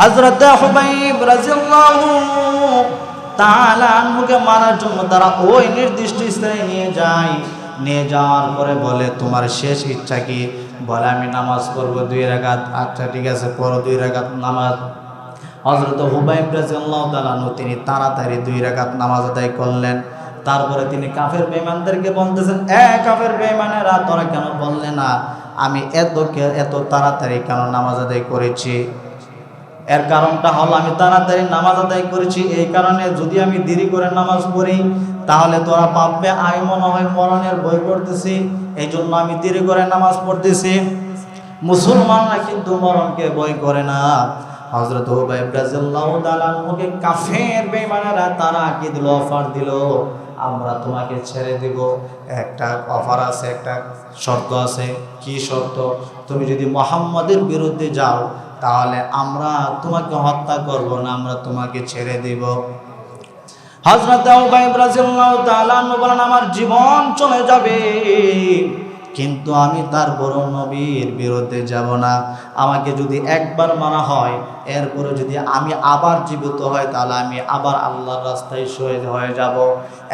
হজরত মারার জন্য তারা ওই নির্দিষ্ট স্থানে নিয়ে যায়। নিয়ে যাওয়ার পরে বলে, তোমার শেষ ইচ্ছা কি? বলে, আমি নামাজ দুই আচ্ছা ঠিক আছে দুই নামাজ। হজরত হুবাইব তিনি তাড়াতাড়ি দুই রাকাত নামাজ আদায় করলেন। তারপরে তিনি কাফের বেঈমানদেরকে বলতেছেন, এ কাফের বেঈমানেরা, তোরা কেন বললে না? আমি এত এত তাড়াতাড়ি কেন নামাজ আদায় করেছি? এর কারণটা হলো আমি তাড়াতাড়ি নামাজ আদায় করেছি। এই কারণে যদি আমি দেরি করে নামাজ পড়ি, তাহলে তোরা ভাববে আমি মনে হয়, মরণের বই পড়তেছি এই জন্য আমি দেরি করে নামাজ পড়তেছি। মুসলমানরা কিন্তু মরণকে বই করে না। হজরত ওকে কাফের বেমানেরা তারা কি দিল? অফার দিল, আমরা তোমাকে ছেড়ে দেব। একটা অফার আছে, একটা শর্ত আছে। কি শর্ত? তুমি যদি মোহাম্মদের বিরুদ্ধে যাও তাহলে আমরা তোমাকে হত্যা করব না, আমরা তোমাকে ছেড়ে দেব। হজরত বলেন, আমার জীবন চলে যাবে। কিন্তু আমি তার বড় নবীর বিরুদ্ধে যাব না। আমাকে যদি একবার মারা হয়, এরপরে যদি আমি আবার জীবিত হয়, তাহলে আমি আবার আল্লাহর রাস্তায় শহীদ হয়ে যাব।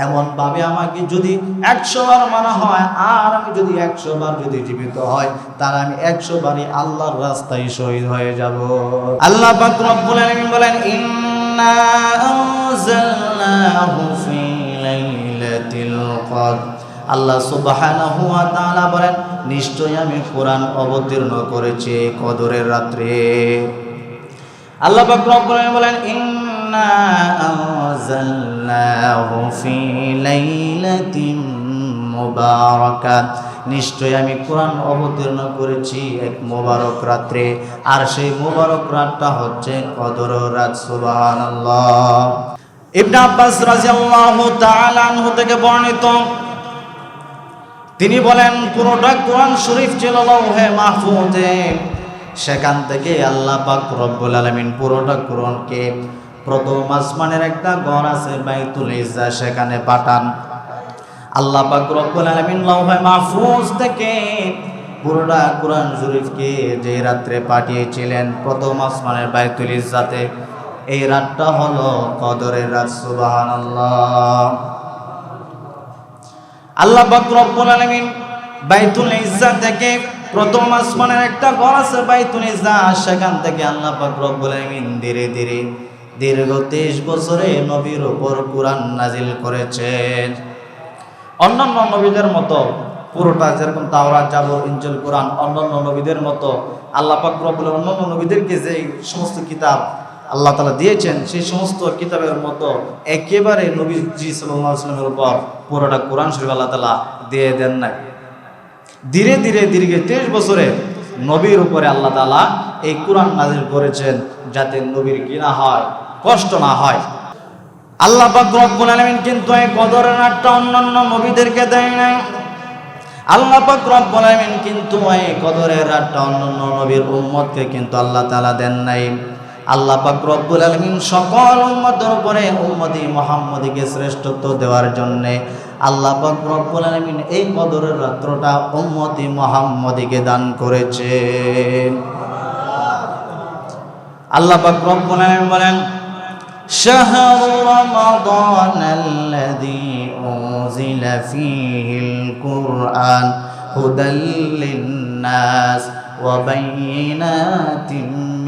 এমনভাবে আমাকে যদি একশো বার মারা হয়, আর আমি যদি একশো বার যদি জীবিত হয়, তাহলে আমি একশো বারই আল্লাহর রাস্তায় শহীদ হয়ে যাব। আল্লাহ বলেন, ইন্না আল্লাহ তাআলা বলেন, নিশ্চয়ই আমি কোরআন অবতীর্ণ করেছি কদরের রাত্রে। আল্লাহ বলেন ইন্না নিশ্চয়ই আমি কোরআন অবতীর্ণ করেছি এক মোবারক রাত্রে। আর সেই মোবারক রাতটা হচ্ছে কদর রাত, সুবহানাল্লাহ। ইবনে আব্বাস রাদিয়াল্লাহু তাআলা আনহু থেকে বর্ণিত তিনি বলেন পুরোটা কোরআন শরীফ ছিল লৌহে মাহফুজে। সেখান থেকে আল্লাহ পাক রব্বুল আলামিন পুরোটা কোরআনকে প্রথম আসমানের একটা ঘর আছে, বাইতুল ইজ্জা, সেখানে পাঠান। আল্লাহ পাক রব্বুল আলামিন লৌহে মাহফুজ থেকে পুরোটা কোরআন শরীফকে যে রাত্রে পাঠিয়েছিলেন প্রথম আসমানের বাইতুল ইজ্জাতে, এই রাতটা হলো কদরের রাত, সুবহানাল্লাহ। আল্লাহ পাক রব্বুল আলামিন বাইতুল ইজ্জা থেকে প্রথম আসমানের একটা ঘর আছে বাইতুল ইজ্জা, সেখান থেকে আল্লাহ পাক রব্বুল আলামিন ধীরে ধীরে দীর্ঘ তেইশ বছরে নবীর ওপর কোরআন নাজিল করেছেন। অন্যান্য নবীদের মতো পুরোটা যেরকম তাওরাত, জাবর ইঞ্জিল কোরআন, অন্যান্য নবীদের মতো আল্লাহ রব্বুল অন্যান্য নবীদেরকে যে সমস্ত কিতাব আল্লাহ তালা দিয়েছেন, সেই সমস্ত কিতাবের মতো একেবারে নবীজি সাল্লাহ আসলামের উপর পুরোটা কোরআন শরীফ আল্লাহ তালা দিয়ে দেন নাই। ধীরে ধীরে দীর্ঘ তেইশ বছরে নবীর উপরে আল্লাহ তালা এই কোরআন নাজিল করেছেন যাতে নবীর কি না হয়, কষ্ট না হয়। আল্লাহ রব্বুল আলামিন কিন্তু এই কদরের রাতটা অন্যান্য নবীদেরকে দেয় নাই। আল্লাহ পাক রব্বুল আলামিন কিন্তু এই কদরের রাতটা অন্যান্য নবীর উম্মতকে কিন্তু আল্লাহ তাআলা দেন নাই। আল্লাহ পাক রব্বুল আলামিন সকল উম্মতের উপরে উম্মতি মুহাম্মদীকে শ্রেষ্ঠত্ব দেওয়ার জন্য আল্লাহ পাক রব্বুল আলামিন এই কদরের রাত্রটা উম্মতি মুহাম্মদীকে দান করেছেন আল্লাহ পাক রব্বুল আলামিন বলেন شهر رمضان الذي أنزل فيه القرآن هدى للناس وبينات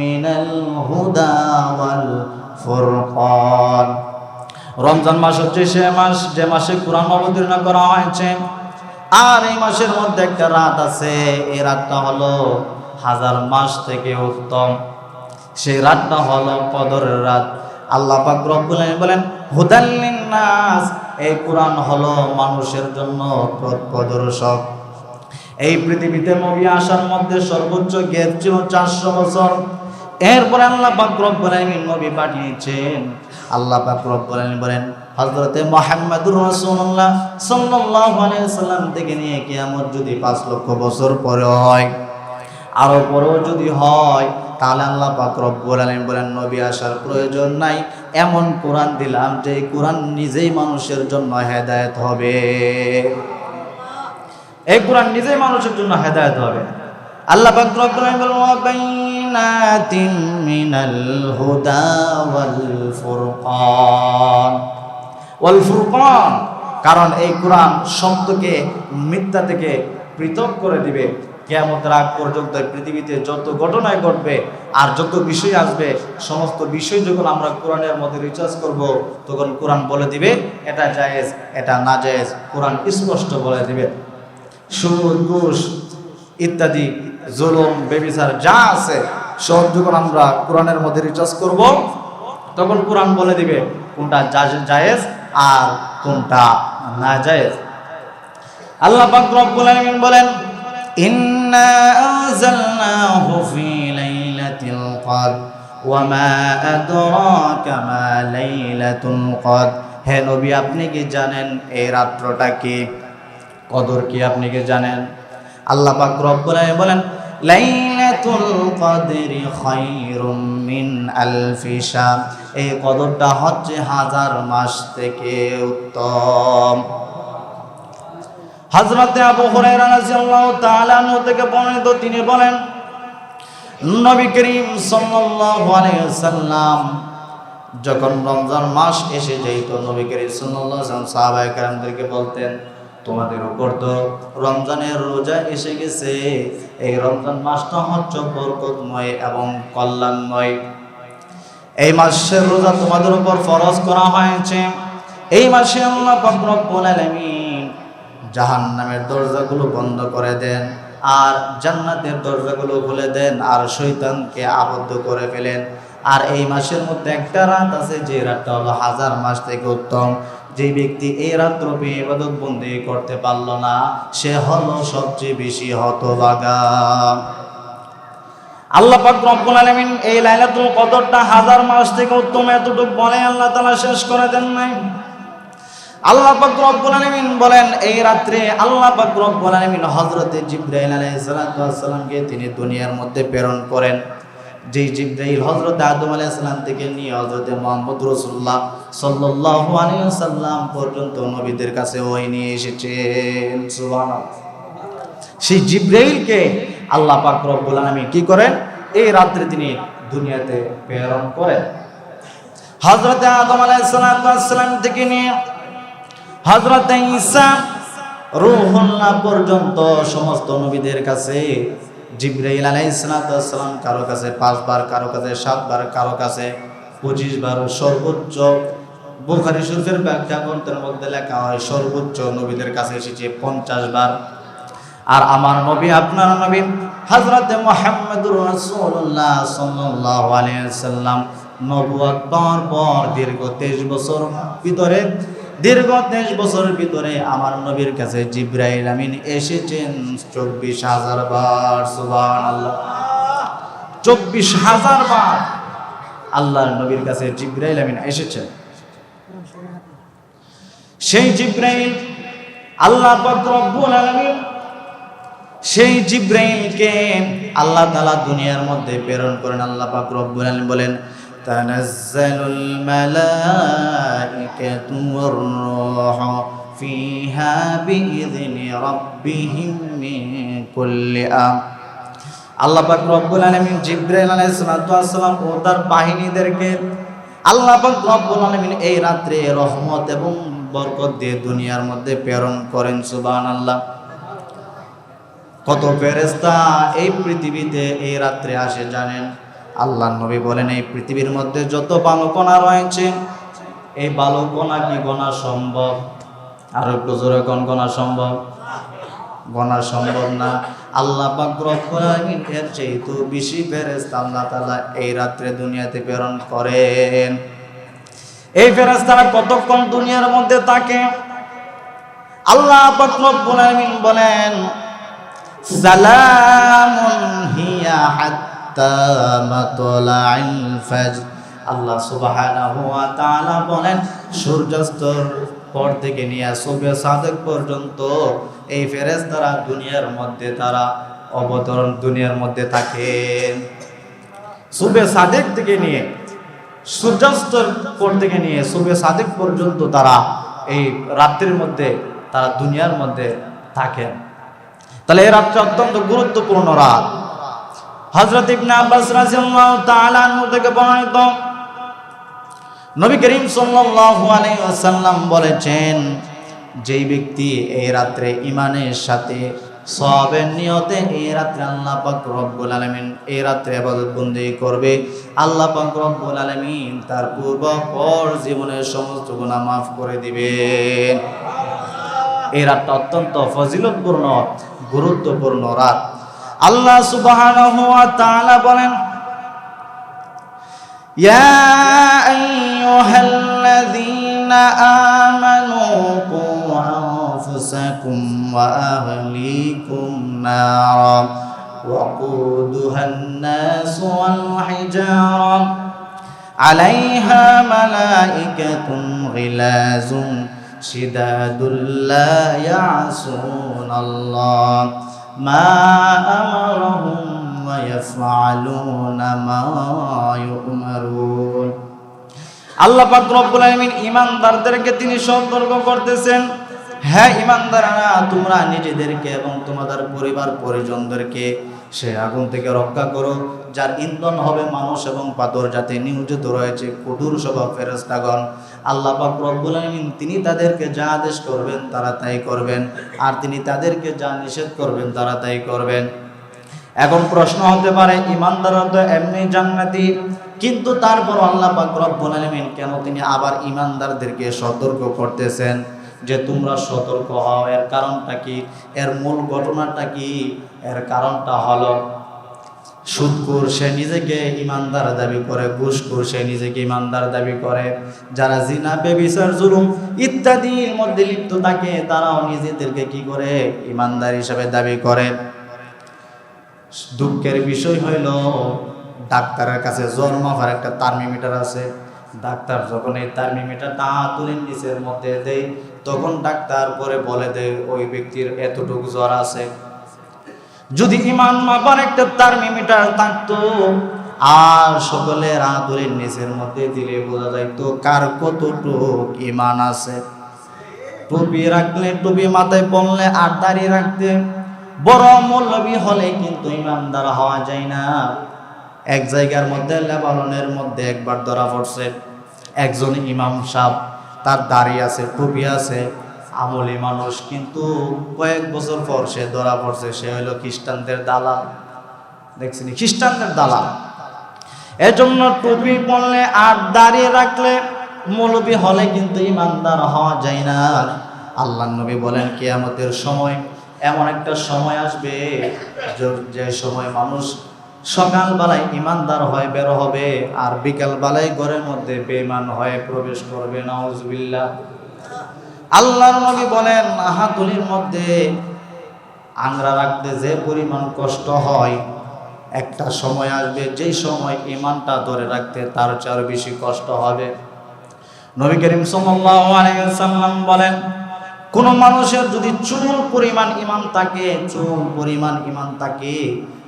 من الهدى والفرقان রমজান মাস হচ্ছে সে মাস যে মাসে কোরআন অবতীর্ণ করা হয়েছে আর এই মাসের মধ্যে একটা রাত আছে এই রাতটা হলো হাজার মাস থেকে উত্তম সেই রাতটা হলো কদরের রাত আল্লাহ পাক রব্বুল আলামিন বলেন হুদাল্লিন নাস এই কোরআন হলো মানুষের জন্য পথ প্রদর্শক এই পৃথিবীতে নবী আসার মধ্যে সর্বোচ্চ গ্যাপ ছিল চারশো বছর এরপরে আল্লাহ পাক রব্বুল আলামিন নবী পাঠিয়েছেন। আল্লাহ পাক রব্বুল আলামিন বলেন, হযরতে মুহাম্মদুর রাসূলুল্লাহ সাল্লাল্লাহু আলাইহি সাল্লাম থেকে নিয়ে কিয়ামত যদি পাঁচ লক্ষ বছর পরে হয়, আরও পরেও যদি হয়, তাহলে আল্লাহ পাক রব্বুল বলেন, নবী আসার প্রয়োজন নাই। এমন কোরআন দিলাম যে কোরআন নিজেই মানুষের জন্য হেদায়েত হবে। এই কোরআন নিজেই মানুষের জন্য হেদায়েত হবে। আল্লাহ পাক রব্বুল আলামিন বলেন ওয়া বাইনা بينات من الهدى والفرقان والفرقان কারণ এই কোরআন সত্যকে মিথ্যা থেকে পৃথক করে দিবে কেয়ামতের আগ পর্যন্ত এই পৃথিবীতে যত ঘটনায় ঘটবে আর যত বিষয় আসবে সমস্ত বিষয় যখন আমরা কোরআনের মধ্যে রিচার্জ করব তখন কোরআন বলে দিবে এটা জায়েজ এটা না জায়েজ কোরআন স্পষ্ট বলে দিবে সুদ ঘুষ ইত্যাদি জুলুম বেবিচার যা আছে সব যখন আমরা কোরআনের মধ্যে রিচার্জ করব, তখন কোরআন বলে দিবে কোনটা জায়েজ আর কোনটা না জায়েজ আল্লাহ পাক রব্বুল আলামিন বলেন, ইন্না আনজালনাহু ফি লাইলাতিল কদর, ওয়া মা আদরাকা মা লাইলাতুল কদর। হে নবী, আপনি কি জানেন এই রাত্রটা কি? কদর কি আপনি কি জানেন? আল্লাহ পাক রব্বুল আলামিন বলেন লাইলাতুল কদরি খায়রুম মিন আলফি এই কদরটা হচ্ছে হাজার মাস থেকে উত্তম। হযরতে আবু হুরায়রা রাদিয়াল্লাহু তাআলা আনহু থেকে বর্ণিত তিনি বলেন, নবী করিম সাল্লাল্লাহু আলাইহি ওয়াসাল্লাম যখন রমজান মাস এসে যেত নবী করিম সাল্লাল্লাহু আলাইহি ওয়াসাল্লাম সাহাবায়ে কেরামদেরকে বলতেন তোমাদের উপর তো রমজানের রোজা এসে গেছে। এই রমজান মাসটা হচ্ছে বরকতময় এবং কল্যাণময়। এই মাসের রোজা তোমাদের উপর ফরজ করা হয়েছে। এই মাসে আল্লাহ রব্বুল আলামিন জাহান্নামের দরজাগুলো বন্ধ করে দেন আর জান্নাতের দরজাগুলো খুলে দেন আর শৈতানকে আবদ্ধ করে ফেলেন। আর এই মাসের মধ্যে একটা রাত আছে যে রাতটা হলো হাজার মাস থেকে উত্তম। যে ব্যক্তি এই রাত্র পেয়ে ইবাদত বন্দি করতে পারল না, সে হলো সবচেয়ে বেশি হতভাগা আল্লাহ পাক রব্বুল আলামিন এই লাইলাতুল কদরটা হাজার মাস থেকে উত্তম এতটুকু বলে আল্লাহ তাআলা শেষ করে দেন নাই। আল্লাহ পাক রব্বুল আলামিন বলেন, এই রাত্রে আল্লাহ পাক রব্বুল আলামিন হযরতে জিবরাইল আলাইহিস সালাতু তিনি দুনিয়ার মধ্যে প্রেরণ করেন। যেই জিবরাইল হযরত আদম আলাইহিস সালাম থেকে নিয়ে হযরত মুহাম্মদ রাসূলুল্লাহ সাল্লাল্লাহু আলাইহি পর্যন্ত নবীদের কাছে ওই নিয়ে এসেছেন। সেই জিব্রাইলকে আল্লাহ পাক রব্বুল আলামিন কি করেন? এই রাত্রে তিনি দুনিয়াতে প্রেরণ করেন। হযরত আদম আলাইহিস সালাম থেকে নিয়ে হজরত ঈসা রূহুল্লাহ পর্যন্ত সমস্ত নবীদের কাছে জিব্রাইল আলাইহিস সালাম কারও কাছে পাঁচবার, কারও কাছে সাতবার, কারও কাছে পঁচিশ বার সর্বোচ্চ বুখারী শরীফের ব্যাখ্যা গ্রন্থের মধ্যে লেখা হয়, সর্বোচ্চ নবীদের কাছে এসেছে পঞ্চাশ বার আর আমার নবী, আপনার নবী হযরতে মুহাম্মদুর রাসূলুল্লাহ সাল্লাল্লাহু আলাইহি সাল্লাম নবুয়ত পাওয়ার পর দীর্ঘ 23 বছর ভিতরে দীর্ঘ 23 বছরের ভিতরে আমার নবীর কাছে জিব্রাইল আমিন এসেছেন। 24000 বার, সুবহানাল্লাহ। 24000 বার আল্লাহর নবীর কাছে জিব্রাইল আমিন এসেছেন। সেই জিব্রাইল আল্লাহ সেই জিব্রাইলকে আল্লাহ তাআলা দুনিয়ার মধ্যে প্রেরণ করেন। আল্লাহ পাক রব্বুল বলেন মালাইকাতু ওয়ার রূহু ফিহা বিইذনি রাব্বিহিম মিন কুল্লি আম আল্লাহ পাক রব্বুল আলামিন জিব্রাইল আলাইহিস সালাম ও তার বাহিনীদেরকে আল্লাহ পাক রব্বুল আলামিন এই রাত্রে রহমত এবং বরকত দিয়ে দুনিয়ার মধ্যে প্রেরণ করেন, সুবহানাল্লাহ। কত ফেরেস্তা এই পৃথিবীতে এই রাত্রে আসে, জানেন? আল্লাহ নবী বলেন, এই পৃথিবীর মধ্যে যত বালকণা রয়েছে, এই বালকণা কি গণা সম্ভব? আর একটু জোরে কোন গণা সম্ভব? গণা সম্ভব না। আল্লাহ পাক রব্বুল যেহেতু বেশি ফেরেশতা আল্লাহ তালা এই রাত্রে দুনিয়াতে প্রেরণ করেন। এই ফেরেশতারা কতক্ষণ দুনিয়ার মধ্যে থাকে? আল্লাহ বলেন, সালামুন হিয়া হাত্তা মাতলাইল ফজর। আল্লাহ সুবহানাহু ওয়া তাআলা বলেন, সূর্যাস্তর পর থেকে নিয়ে সুবে সাদেক পর্যন্ত এই ফেরেশতারা দুনিয়ার মধ্যে তারা অবতরণ দুনিয়ার মধ্যে থাকেন। সুবে সাদেক থেকে নিয়ে, সূর্যাস্তর পর থেকে নিয়ে সুবে সাদেক পর্যন্ত তারা এই রাত্রির মধ্যে তারা দুনিয়ার মধ্যে থাকেন। তাহলে এই রাত্রে অত্যন্ত গুরুত্বপূর্ণ রাত। হযরত ইবনে আব্বাস রাদিয়াল্লাহু তাআলা থেকে বর্ণিত নবী করিম সাল্লাল্লাহু আলাইহি ওয়াসাল্লাম বলেছেন, যেই ব্যক্তি এই রাত্রে ইমানের সাথে সবের নিয়তে এই রাত্রে আল্লাহ পাক রব্বুল আলামিন, এই রাত্রে ইবাদত বন্দেগী করবে, আল্লাহ পাক রব্বুল আলামিন তার পূর্ব পর জীবনের সমস্ত গুনাহ মাফ করে দিবেন এই রাতটা অত্যন্ত ফজিলতপূর্ণ, গুরুত্বপূর্ণ রাত। আল্লাহ সুবহানাহু ওয়া তাআলা বলেন يا أيها الذين آمنوا قوا أنفسكم وأهليكم نارا وقودها الناس والحجارة عليها ملائكة غلاز شداد لا يعصون الله ما أمرهم ويفعلون ما يؤمرون আল্লাহ পাক রব্বুল আলামিন ঈমানদারদেরকে তিনি সতর্ক করতেছেন হ্যাঁ ঈমানদাররা তোমরা নিজেদেরকে এবং তোমাদের পরিবার পরিজনদেরকে সে আগুন থেকে রক্ষা করো যার ইন্ধন হবে মানুষ এবং পাথর যাতে নিয়োজিত রয়েছে কঠোর স্বভাব ফেরেস্তাগণ আল্লাহ পাক রব্বুল আলামিন তিনি তাদেরকে যা আদেশ করবেন তারা তাই করবেন, আর তিনি তাদেরকে যা নিষেধ করবেন তারা তাই করবেন। এখন প্রশ্ন হতে পারে ইমানদাররা তো এমনি জান্নাতি, কিন্তু তারপর আল্লাহ পাক রব্বুল আলামিন কেন তিনি আবার ইমানদারদেরকে সতর্ক করতেছেন? যে তোমরা সতর্ক হও। এর কারণটা কি? এর মূল ঘটনাটা কি? এর কারণটা হলো সুদকুর সে নিজেকে ইমানদার দাবি করে ঘুষকুর সে নিজেকে ইমানদার দাবি করে। যারা জিনা, বেবিচার, জুলুম ইত্যাদির মধ্যে লিপ্ত থাকে, তারাও নিজেদেরকে কি করে? ইমানদার হিসাবে দাবি করে। দুঃখের বিষয় হইল, ডাক্তারের কাছে জ্বর মাফার একটা থার্মিমিটার আছে। ডাক্তার যখন এই থার্মিমিটারটা হাতুলের নিচের মধ্যে দেয়, তখন ডাক্তার পরে বলে দেয়, ওই ব্যক্তির এতটুকু জ্বর আছে। যদি ইমান মাপার একটা থার্মিমিটার থাকতো, আর সকলের আদরের নিচের মধ্যে দিলে বোঝা যায় তো কার কতটুক ইমান আছে? টুপি রাখলে টুপি মাথায় পড়লে আর দাঁড়িয়ে রাখতে বড় মৌলবী হলে কিন্তু ইমানদার হওয়া যায় না। এক জায়গার মধ্যে লেবাননের মধ্যে একবার ধরা পড়ছে। একজন ইমাম সাহ তার দাড়ি আছে, টুপি আছে, আমলি মানুষ, কিন্তু কয়েক বছর পর সে ধরা পড়ছে, সে হলো খ্রিস্টানদের দালাল। দেখছেন খ্রিস্টানদের দালাল। এজন্য টুপি পরলে আর দাঁড়িয়ে রাখলে মৌলবী হলে কিন্তু ইমানদার হওয়া যায় না। আল্লাহ নবী বলেন, কেয়ামতের সময় এমন একটা সময় আসবে, যে সময় মানুষ সকালবেলায় ইমানদার হয়ে বের হবে আর বিকালবেলায় ঘরের মধ্যে বেমান হয়ে প্রবেশ করবে নওয়াজবিল্লাহ আল্লাহর নবী বলেন হাতুলির মধ্যে আংরা রাখতে যে পরিমাণ কষ্ট হয়, একটা সময় আসবে, যেই সময় ইমানটা ধরে রাখতে তার চার বেশি কষ্ট হবে। নবী করিম ওয়াসাল্লাম বলেন, কোন মানুষের যদি চুল পরিমাণ ইমান থাকে, চুল পরিমাণ ইমান থাকে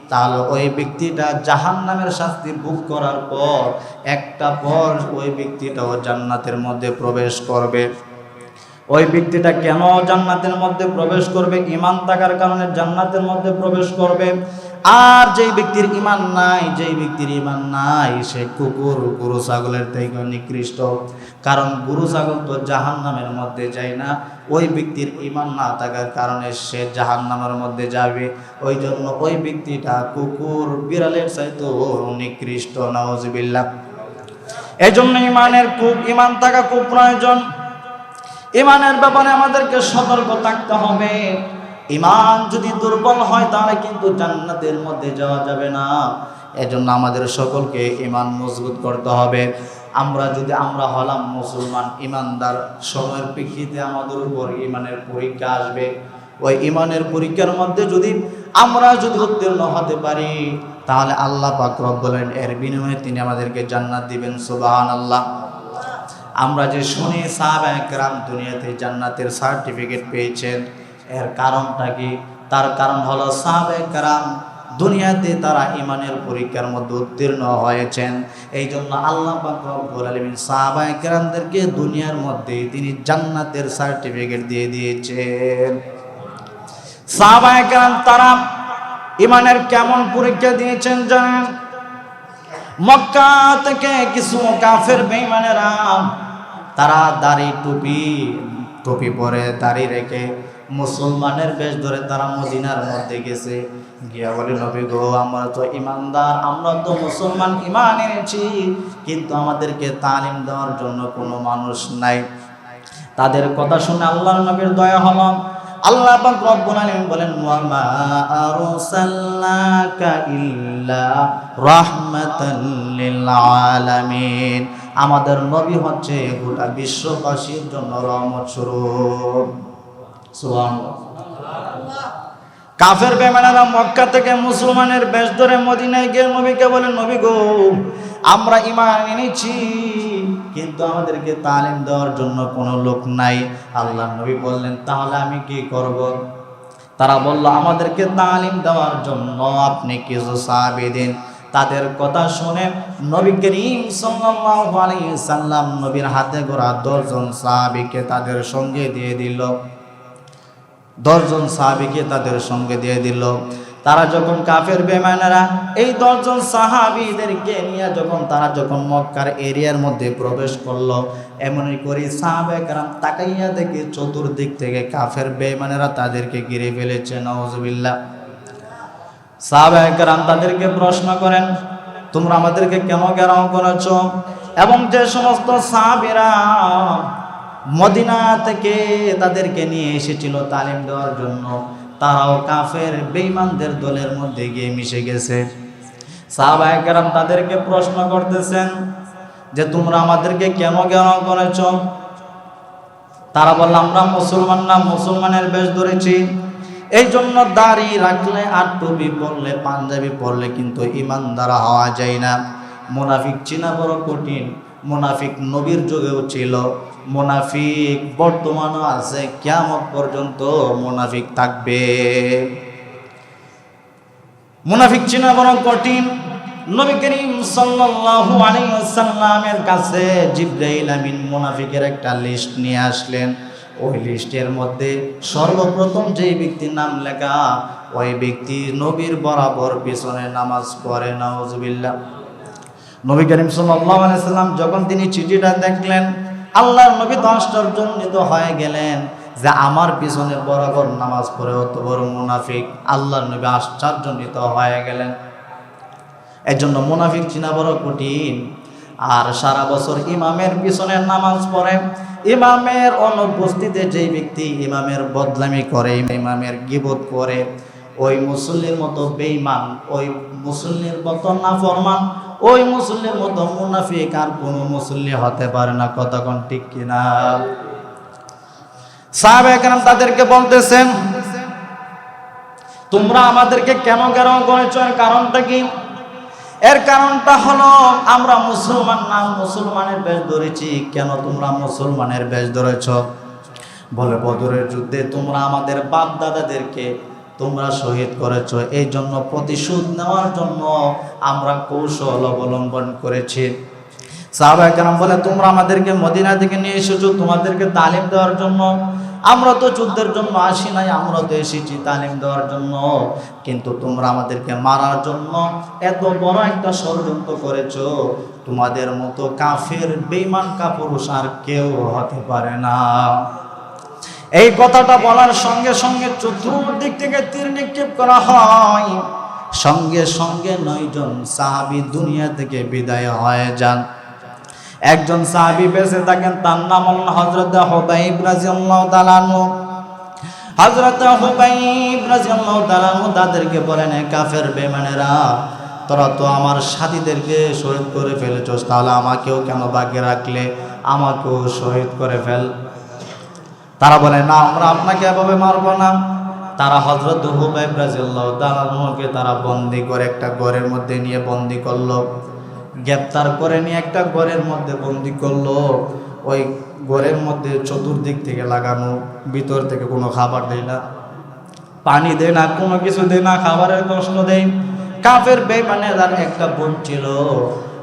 তাহলে ওই ব্যক্তিটা জাহান নামের শাস্তি ভোগ করার পর, একটা পর ওই ব্যক্তিটাও জান্নাতের মধ্যে প্রবেশ করবে। ওই ব্যক্তিটা কেন জান্নাতের মধ্যে প্রবেশ করবে? ইমান থাকার কারণে জান্নাতের মধ্যে প্রবেশ করবে। আর যেই ব্যক্তির ইমান নাই, যেই ব্যক্তির ইমান নাই, সে কুকুর, গরু, ছাগলের থেকে নিকৃষ্ট। কারণ গরু, ছাগল তো জাহান নামের মধ্যে যায় না। ওই ব্যক্তির ইমান না থাকার কারণে সে জাহান নামের মধ্যে যাবে। ওই জন্য ওই ব্যক্তিটা কুকুর, বিড়ালের চাইতো নিকৃষ্ট নওয়াজবিল্লা এই জন্য ইমানের খুব ইমান থাকা খুব প্রয়োজন। ইমানের ব্যাপারে আমাদেরকে সতর্ক থাকতে হবে। ইমান যদি দুর্বল হয়, তাহলে কিন্তু জান্নাতের মধ্যে যাওয়া যাবে না। এজন্য আমাদের সকলকে ইমান মজবুত করতে হবে। আমরা যদি, আমরা হলাম মুসলমান ইমানদার সময়ের প্রেক্ষিতে আমাদের উপর ইমানের পরীক্ষা আসবে। ওই ইমানের পরীক্ষার মধ্যে যদি আমরা যদি উত্তীর্ণ হতে পারি, তাহলে আল্লাহ পাক বলেন এর বিনিময়ে তিনি আমাদেরকে জান্নাত দিবেন, সুবহানাল্লাহ। আমরা যে শুনি সাহাবাহাম দুনিয়াতে জান্নাতের সার্টিফিকেট পেয়েছেন এর কারণটা কি? তার কারণ হলো সাহাবে কারাম দুনিয়াতে তারা ইমানের পরীক্ষার মধ্যে উত্তীর্ণ হয়েছেন। এই জন্য আল্লাহ রব্বুল আলামিন সাহাবাহামদেরকে দুনিয়ার মধ্যে তিনি জান্নাতের সার্টিফিকেট দিয়ে দিয়েছেন। সাহাবাহাম তারা ইমানের কেমন পরীক্ষা দিয়েছেন জানেন? মক্কা থেকে কিছু কাফের বেঈমানেরা তারা দাড়ি টুপি টুপি পরে দাড়ি রেখে মুসলমানের বেশ ধরে তারা মদিনার মধ্যে গেছে। গিয়া বলে, নবী গো, আমরা তো ইমানদার, আমরা তো মুসলমান, ইমান এনেছি, কিন্তু আমাদেরকে তালিম দেওয়ার জন্য কোনো মানুষ নাই। তাদের কথা শুনে আল্লাহর নবীর দয়া হলো। আল্লাহ বলেন ইল্লা আমাদের নবী হচ্ছে গোটা বিশ্ববাসীর জন্য রহমত স্বরূপ। কাফের বেমানারা মক্কা থেকে মুসলমানের বেশ ধরে মদিনায় গিয়ে নবীকে বলেন নবী গো, আমরা ইমান এনেছি, কিন্তু আমাদেরকে তালিম দেওয়ার জন্য কোনো লোক নাই। আল্লাহ নবী বললেন, তাহলে আমি কি করব? তারা বলল, আমাদেরকে তালিম দেওয়ার জন্য আপনি কিছু সাহাবি দিন। তাদের কথা শুনে নবী করিম সাল্লাম নবীর হাতে গোড়া দশজন সাহাবীকে তাদের সঙ্গে দিয়ে দিল। দশজন সাহাবিকে তাদের সঙ্গে দিয়ে দিল। তারা যখন কাফের বেমানেরা এই দশজন সাহাবিদেরকে নিয়ে যখন তারা যখন মক্কার এরিয়ার মধ্যে প্রবেশ করল, এমনই করি সাহাবেকরাম তাকাইয়া দেখে চতুর্দিক থেকে কাফের বেমানেরা তাদেরকে ঘিরে ফেলেছে। নওয়াজবিল্লাহ সাহাবেকরাম তাদেরকে প্রশ্ন করেন, তোমরা আমাদেরকে কেন ঘেরাও করেছ? এবং যে সমস্ত সাহাবিরা মদিনা থেকে তাদেরকে নিয়ে এসেছিল তালিম দেওয়ার জন্য। তারাও কাফের বেইমানদের দলের মধ্যে গিয়ে মিশে গেছে। সাহাবাহাম তাদেরকে প্রশ্ন করতেছেন যে, তোমরা আমাদেরকে কেন কেন করেছ? তারা বলল, আমরা মুসলমান না, মুসলমানের বেশ ধরেছি। এই জন্য দাড়ি রাখলে আর টুপি পরলে, পাঞ্জাবি পরলে কিন্তু ইমানদার হওয়া যায় না। মোনাফিক চিনা বড় কঠিন, মোনাফিক নবীর যুগেও ছিল। মোনাফিক বর্তমানও আছে কেমন পর্যন্ত মোনাফিক থাকবে। মুনাফিক চিনা বড় কঠিন। নবী করিম সাল্লাল্লাহু আলাইহি ওয়াসাল্লামের কাছে জিবরাইল আমিন মুনাফিকের একটা লিস্ট নিয়ে আসলেন। ওই লিস্টের মধ্যে সর্বপ্রথম যেই ব্যক্তির নাম লেখা, ওই ব্যক্তি নবীর বরাবর পিছনে নামাজ পড়ে, নাউজুবিল্লাহ। নবী করিম সাল্লাল্লাহু আলাইহি সাল্লাম যখন তিনি চিঠিটা দেখলেন আল্লাহর নবী তো আশ্চর্যজনিত হয়ে গেলেন যে আমার পিছনে বরাবর নামাজ পড়ে অত বড় মুনাফিক। আল্লাহর নবী আশ্চর্যজনিত হয়ে গেলেন। এর জন্য মুনাফিক চিনা বড় কঠিন। আর সারা বছর ইমামের পিছনে নামাজ পড়ে। ইমামের অনুপস্থিতিতে যেই ব্যক্তি ইমামের বদলামি করে, ইমামের গিবত করে, ওই মুসল্লির মতো বেইমান ওই মুসল্লির মতো না ফরমান ওই মুসল্লির মতো মুনাফিক আর কোনো মুসল্লি হতে পারে না। কতক্ষণ ঠিক কিনা? সাহেব একরাম তাদেরকে বলতেছেন, তোমরা আমাদেরকে কেন কেন করেছ? এর কারণটা কি? এর কারণটা হলো, আমরা মুসলমান না, মুসলমানের বেশ ধরেছি। কেন তোমরা মুসলমানের বেশ ধরেছ? বলে বদরের যুদ্ধে তোমরা আমাদের বাপ দাদাদেরকে তোমরা শহীদ করেছ। এই জন্য প্রতিশোধ নেওয়ার জন্য আমরা কৌশল অবলম্বন করেছি। সাহাবা বলে, তোমরা আমাদেরকে মদিনা থেকে নিয়ে এসেছ, তোমাদেরকে তালিম দেওয়ার জন্য। আমরা তো যুদ্ধের জন্য আসি নাই, আমরা তো এসেছি তালিম দেওয়ার জন্য। কিন্তু তোমরা আমাদেরকে মারার জন্য এত বড় একটা ষড়যন্ত্র করেছ। তোমাদের মতো কাফের বেইমান কাপুরুষ আর কেউ হতে পারে না। এই কথাটা বলার সঙ্গে সঙ্গে চতুর্দিক থেকে তীর নিক্ষেপ করা হয়। সঙ্গে সঙ্গে নয়জন সাহাবি দুনিয়া থেকে বিদায় হয়ে যান। একজন সাহাবি বেঁচে থাকেন, তার নাম হল হজরত হুবাইব রাদিয়াল্লাহু তাআলা হজরত হুবাইব রাদিয়াল্লাহু তাআলা তাদেরকে বলেন, "এ কাফের বেমানেরা তোরা তো আমার সাথীদেরকে শহীদ করে ফেলেছস, তাহলে আমাকেও কেন বাকি রাখলে? আমাকেও শহীদ করে ফেল। তারা বলে, না, আমরা আপনাকে এভাবে মারবো না। তারা হজরত হুবাইব তারা বন্দি করে একটা ঘরের মধ্যে নিয়ে বন্দি করল। গ্রেপ্তার করে নিয়ে একটা ঘরের মধ্যে বন্দি করল। ওই ঘরের মধ্যে চতুর্দিক থেকে লাগানো, ভিতর থেকে কোনো খাবার দেয় না। পানি দেয় না, কোনো কিছু দেয় না, খাবারের কষ্ট দেয়। কাফের বেমানে তার একটা বোন ছিল।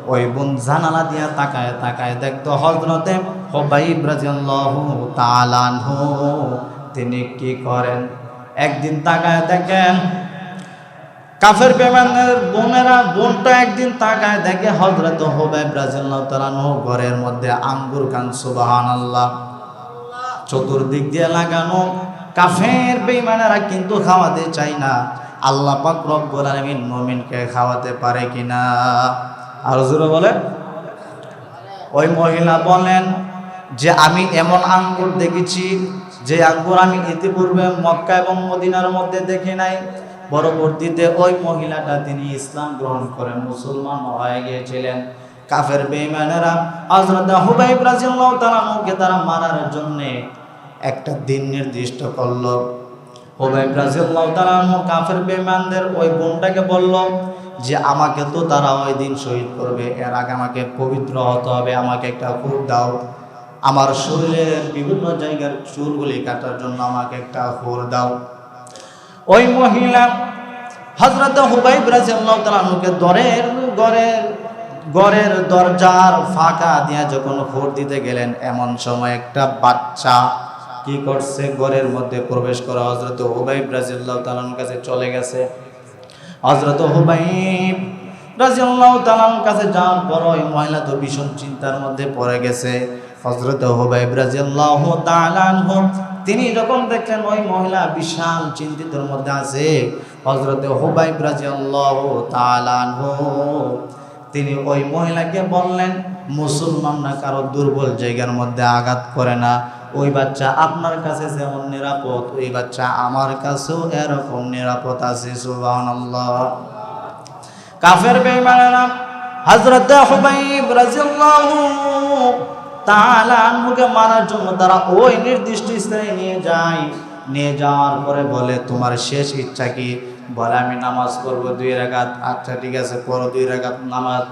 ওই বোন জানালা দিয়া তাকায় তাকায় দেখতো হজরতে হবাইব রাজিয়াল্লাহু তিনি কি করেন? একদিন তাকায় দেখেন কাফের বেমানের বোনেরা, বোনটা একদিন তাকায় দেখে হজরত হবে ব্রাজিল তালানো ঘরের মধ্যে আঙ্গুর খান সুবাহান আল্লাহ চতুর্দিক দিয়ে লাগানো কাফের বেমানেরা কিন্তু খাওয়াতে চায় না। আল্লাহ পাক রব্বুল আলামিন মুমিনকে খাওয়াতে পারে কিনা? আর বলে ওই মহিলা বলেন যে আমি এমন আঙ্গুর দেখেছি, যে আঙ্গুর আমি ইতিপূর্বে মক্কা এবং মদিনার মধ্যে দেখি নাই। পরবর্তীতে ওই মহিলাটা তিনি ইসলাম গ্রহণ করেন মুসলমান হয়ে গিয়েছিলেন। কাফের বেঈমানেরা হযরত হুবাইব রাদিয়াল্লাহু তাআলাকে তারা মারার জন্য একটা দিন নির্দিষ্ট করল। হুবাইব রাদিয়াল্লাহু তাআলা কাফের বেঈমানদের ওই বোনটাকে বলল যে, আমাকে তো তারা ওই দিন শহীদ করবে, এর আগে আমাকে পবিত্র হতে হবে, আমাকে একটা ফুট দাও। আমার শরীরের বিভিন্ন জায়গার চুলগুলি কাটার জন্য আমাকে একটা হোর দাও। ওই মহিলা হজরত হুবাইব রাজিয়াল্লাহু তাআলাকে দরের গড়ের গড়ের দরজার ফাঁকা দিয়ে যখন ভোট দিতে গেলেন, এমন সময় একটা বাচ্চা কি করছে? ঘরের মধ্যে প্রবেশ করে হজরত হুবাইব রাজিয়াল্লাহু তাআলার কাছে চলে গেছে। হজরত হুবাইব রাজিয়াল্লাহু তাআলার কাছে যাওয়ার পর ওই মহিলা তো ভীষণ চিন্তার মধ্যে পড়ে গেছে। হজরত হুবাইব রাজিয়াল্লাহু তাআলা আনহু, তিনি যখন দেখলেন ওই মহিলা বিশাল চিন্তিতর মধ্যে আছে হজরত হুবাইব রাজিয়াল্লাহু তাআলা আনহু, তিনি ওই মহিলাকে বললেন, মুসলমান না কারও দুর্বল জায়গার মধ্যে আঘাত করে না। ওই বাচ্চা আপনার কাছে যেমন নিরাপদ, ওই বাচ্চা আমার কাছেও এরকম নিরাপদ আছে, সুবহানাল্লাহ। কাফের বেঈমানেরা হযরত হুবাইব রাদিয়াল্লাহু তাআলা আনহুকে মারার জন্য তারা ওই নির্দিষ্ট স্থানে নিয়ে যায়। নিয়ে যাওয়ার পরে বলে, তোমার শেষ ইচ্ছা কি? বলে, আমি নামাজ পড়ব দুই রাকাত। আচ্ছা ঠিক আছে, পড়ো দুই রাকাত নামাজ।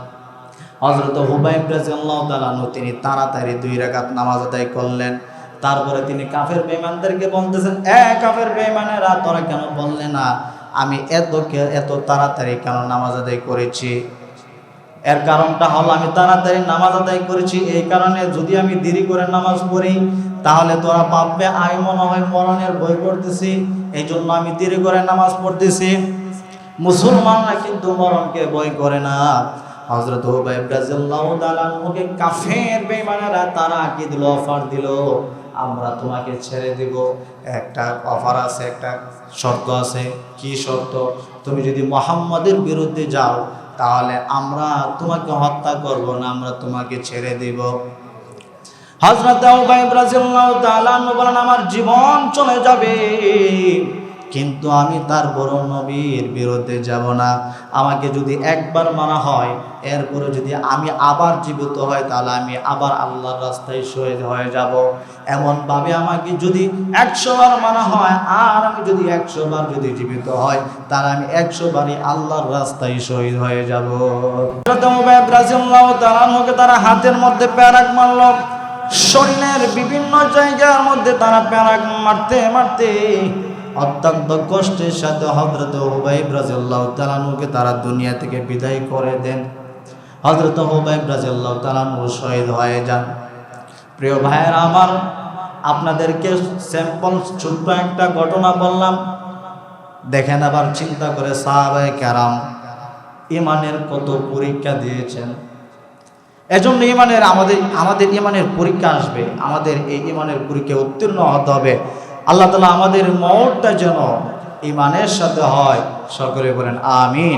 হজরত হুবাইব রাদিয়াল্লাহু তাআলা তিনি তাড়াতাড়ি দুই রাকাত নামাজ আদায় করলেন। তারপরে তিনি কাফের বেঈমানদেরকে বলতেছেন, এ কাফের বেঈমানেরা, তোরা কেন বললে না? আমি এত এত তাড়াতাড়ি কেন নামাজ আদায় করেছি? এর কারণটা হলো আমি তাড়াতাড়ি নামাজ আদায় করেছি, এই কারণে যদি আমি দেরি করে নামাজ পড়ি, তাহলে তোরা ভাববে আমি মনে হয় মরণের বই পড়তেছি এই জন্য আমি দেরি করে নামাজ পড়তেছি। মুসলমানরা কিন্তু মরণকে বই করে না। হজরত হুবাইব রাদিয়াল্লাহু তাআলা আনহুকে কাফের বেঈমানেরা তারা কি দিল? অফার দিল, আমরা তোমাকে ছেড়ে দেব। একটা অফার আছে, একটা শর্ত আছে। কি শর্ত? তুমি যদি মোহাম্মদের বিরুদ্ধে যাও তাহলে আমরা তোমাকে হত্যা করব না, আমরা তোমাকে ছেড়ে দেব। হজরত বলেন, আমার জীবন চলে যাবে। কিন্তু আমি তার বড় নবীর বিরুদ্ধে যাব না। আমাকে যদি একবার মারা হয়, এরপরে যদি আমি আবার জীবিত হয়, তাহলে আমি আবার আল্লাহর রাস্তায় শহীদ হয়ে যাব। এমনভাবে আমাকে যদি একশো বার মারা হয়, আর আমি যদি একশো বার যদি জীবিত হয় তাহলে আমি একশো বারই আল্লাহর রাস্তায় শহীদ হয়ে যাব। তারা হাতের মধ্যে প্যারাক মারল। শরীরের বিভিন্ন জায়গার মধ্যে তারা প্যারাক মারতে মারতে অত্যন্ত কষ্টের সাথে হজরত হুবাইব রাজিয়াল্লাহু তাআলাকে তারা দুনিয়া থেকে বিদায় করে দেন। হজরত হুবাইব রাজিয়াল্লাহু তাআলাহু শহীদ হয়ে যান। প্রিয় ভাইয়েরা আমার, আপনাদেরকে স্যাম্পল ছোট্ট একটা ঘটনা বললাম। দেখেন আবার চিন্তা করে সাহাবায়ে কেরাম ইমানের কত পরীক্ষা দিয়েছেন। এজন্য ইমানের আমাদের আমাদের ইমানের পরীক্ষা আসবে। আমাদের এই ইমানের পরীক্ষা উত্তীর্ণ হতে হবে। আল্লাহ তালা আমাদের মৌতটা যেন ইমানের সাথে হয়। সকলে বলেন আমিন।